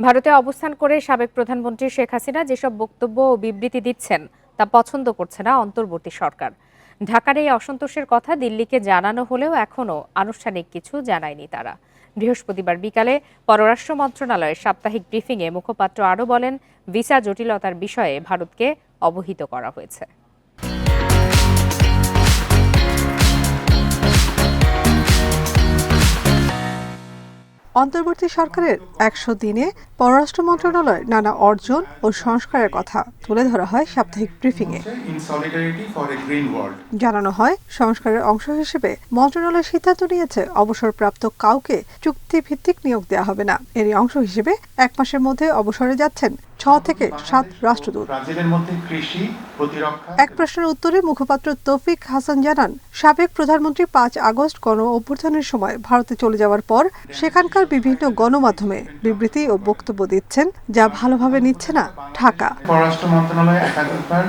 ভারতে অবস্থান করে সাবেক প্রধানমন্ত্রী শেখ হাসিনা যেসব বক্তব্য ও বিবৃতি দিচ্ছেন তা পছন্দ করছে না অন্তর্বর্তী সরকার। ঢাকার এই অসন্তোষের কথা দিল্লিকে জানানো হলেও এখনও আনুষ্ঠানিক কিছু জানায়নি তারা। বৃহস্পতিবার বিকালে পররাষ্ট্র মন্ত্রণালয়ের সাপ্তাহিক ব্রিফিংয়ে মুখপাত্র আরও বলেন, ভিসা জটিলতার বিষয়ে ভারতকে অবহিত করা হয়েছে। অন্তর্বর্তী সরকারের একশো দিনে পররাষ্ট্র মন্ত্রণালয় নানা অর্জন ও সংস্কারের কথা তুলে ধরা হয় সাপ্তাহিক ব্রিফিংয়ে. জানানো হয় সংস্কারের অংশ হিসেবে মন্ত্রণালয় সিদ্ধান্ত নিয়েছে অবসরপ্রাপ্ত কাউকে চুক্তিভিত্তিক নিয়োগ দেওয়া হবে না এরই অংশ হিসেবে এক মাসের মধ্যে অবসরে যাচ্ছেন থেকে সাত রাষ্ট্রদূত। এক প্রশ্নের উত্তরে মুখপাত্র তৌফিক হাসান জানান সাবেক প্রধানমন্ত্রী পাঁচ আগস্ট গণ অভ্যুত্থানের সময় ভারতে চলে যাওয়ার পর সেখানকার বিভিন্ন গণমাধ্যমে বিবৃতি ও বক্তব্য দিচ্ছেন যা ভালোভাবে নিচ্ছে না ঢাকা। পররাষ্ট্র মন্ত্রণালয় একাধিকবার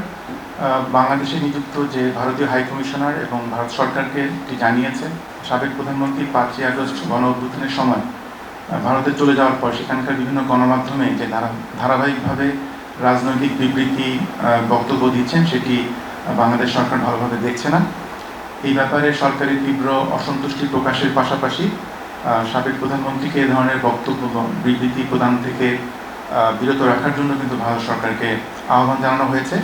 বাংলাদেশে নিযুক্ত যে ভারতীয় হাই কমিশনার এবং ভারত সরকারকে জানিয়েছে সাবেক প্রধানমন্ত্রী পাঁচই আগস্ট গণ অভ্যুত্থানের সময় ভারতে চলে যাওয়ার পর সেখানকার বিভিন্ন গণমাধ্যমে যে ধারা ধারাবাহিকভাবে রাজনৈতিক বিবৃতি বক্তব্য দিচ্ছেন সেটি বাংলাদেশ সরকার ভালোভাবে দেখছে না। এই ব্যাপারে সরকারের তীব্র অসন্তুষ্টি প্রকাশের পাশাপাশি সাবেক প্রধানমন্ত্রীকে এ ধরনের বক্তব্য বিবৃতি প্রদান থেকে আহ, বিরত রাখার জন্য কিন্তু ভারত সরকারকে আহ্বান জানানো হয়েছে।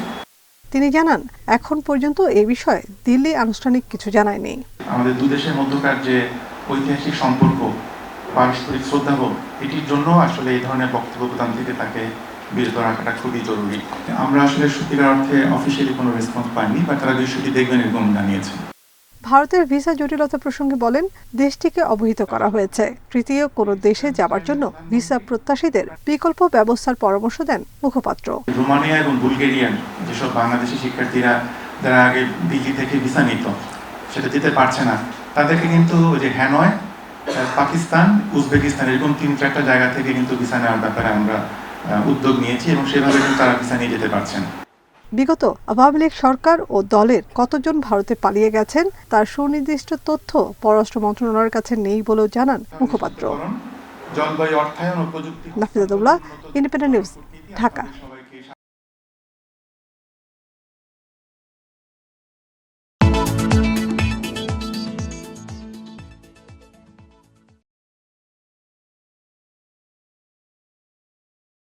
তিনি জানান এখন পর্যন্ত এ বিষয়ে দিল্লি আনুষ্ঠানিক কিছু জানায়নি। আমাদের দু দেশের মধ্যকার যে ঐতিহাসিক সম্পর্ক পারস্পরিক শ্রদ্ধাবোধ এটির জন্য আসলে এই ধরনের বক্তব্য প্রদান থেকে তাকে বিরত রাখাটা খুবই জরুরি। আমরা আসলে সত্যিকার অর্থে অফিসিয়ালি কোনো রেসপন্স পাইনি বা তারা বিষয়টি দেখবেন এরকম জানিয়েছে। ভারতের ভিসা জটিলতা প্রসঙ্গে বলেন দেশটিকে অবহিত করা হয়েছে। তৃতীয় কোনো দেশে যাবার জন্য ভিসা প্রত্যাশীদের বিকল্প ব্যবস্থার পরামর্শ দেন মুখপাত্র। রোমানিয়া এবং বুলগেরিয়ান যেসব বাংলাদেশি শিক্ষার্থীরা যারা আগে দিল্লি থেকে ভিসা নিত সেটা যেতে পারছে না। তাদেরকে কিন্তু ওই যে হ্যানয় পাকিস্তান উজবেকিস্তান এরকম তিন চারটা জায়গা থেকে কিন্তু ভিসা নেওয়ার ব্যাপারে আমরা উদ্যোগ নিয়েছি এবং সেভাবে কিন্তু তারা ভিসা নিয়ে যেতে পারছেন। বিগত আওয়ামী লীগ সরকার ও দলের কতজন ভারতে পালিয়ে গেছেন তার সুনির্দিষ্ট তথ্য পররাষ্ট্র মন্ত্রণালয়ের কাছে নেই বলেও জানান মুখপাত্র। জলবায়ু অর্থায়ন ও প্রযুক্তি নাফিজাতুল্লাহ ইন্ডিপেন্ডেন্ট নিউজ ঢাকা।